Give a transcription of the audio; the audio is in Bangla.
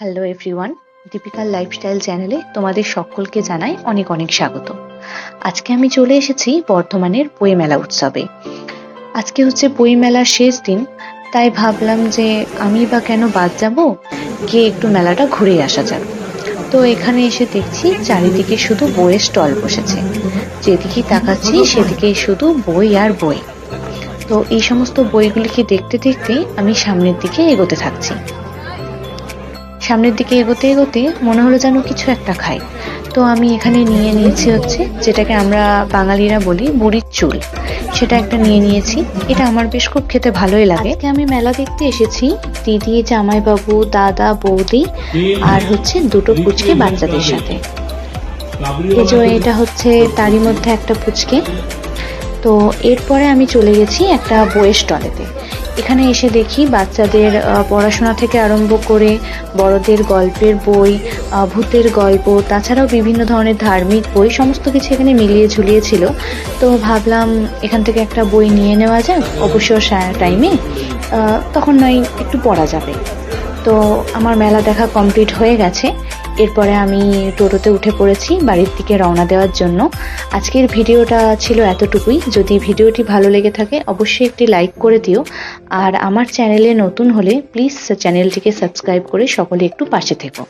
হ্যালো এভরিওয়ান দীপিকার লাইফস্টাইল চ্যানেলে তোমাদের সকলকে জানাই অনেক অনেক স্বাগত। আজকে আমি চলে এসেছি বর্ধমানের বই মেলা উৎসবে। আজকে হচ্ছে বই মেলার শেষ দিন, তাই ভাবলাম যে আমি বা কেন বাদ যাব, গিয়ে একটু মেলাটা ঘুরে আসা যাক। তো এখানে এসে দেখছি চারিদিকে শুধু বইয়ের স্টল বসেছে। যেদিকেই তাকাচ্ছি সেদিকেই শুধু বই আর বই। তো এই সমস্ত বইগুলিকে দেখতে দেখতে আমি সামনের দিকে এগোতে থাকছি। সামনের দিকে এগোতে এগোতে মনে হলো যেন কিছু একটা খাই। তো আমি এখানে নিয়ে নিয়েছি হচ্ছে, যেটাকে আমরা বাঙালিরা বলি বুড়ির চুল। সেটা একটা নিয়ে নিয়েছি। এটা আমার বেশ খুব খেতে ভালোই লাগে। আমি মেলা দেখতে এসেছি, দিদি, জামাইবাবু, দাদা, বৌদি আর হচ্ছে দুটো পুচকে বাচ্চাদের সাথে। এই যে এটা হচ্ছে তারই মধ্যে একটা পুচকে। তো এরপরে আমি চলে গেছি একটা বইয়ের স্টলেতে। এখানে এসে দেখি বাচ্চাদের পড়াশোনা থেকে আরম্ভ করে বড়দের গল্পের বই ভূতের গল্প, তাছাড়াও বিভিন্ন ধরনের ধার্মিক বই, সমস্ত কিছু এখানে মিলিয়ে ঝুলিয়ে ছিল। তো ভাবলাম এখান থেকে একটা বই নিয়ে নেওয়া যাক অবশ্য টাইমে তখন নয়, একটু পড়া যাবে। তো আমার মেলা দেখা কমপ্লিট হয়ে গেছে। এরপরে আমি টোটোতে উঠে পড়েছি, বাড়ির দিকে রওনা দেওয়ার জন্য। আজকের ভিডিওটা ছিল এতটুকুই। যদি ভিডিওটি ভালো লেগে থাকে, অবশ্যই একটি লাইক করে দিও। আর আমার চ্যানেলে নতুন হলে, প্লিজ চ্যানেলটিকে সাবস্ক্রাইব করে সকলে একটু পাশে থেকো।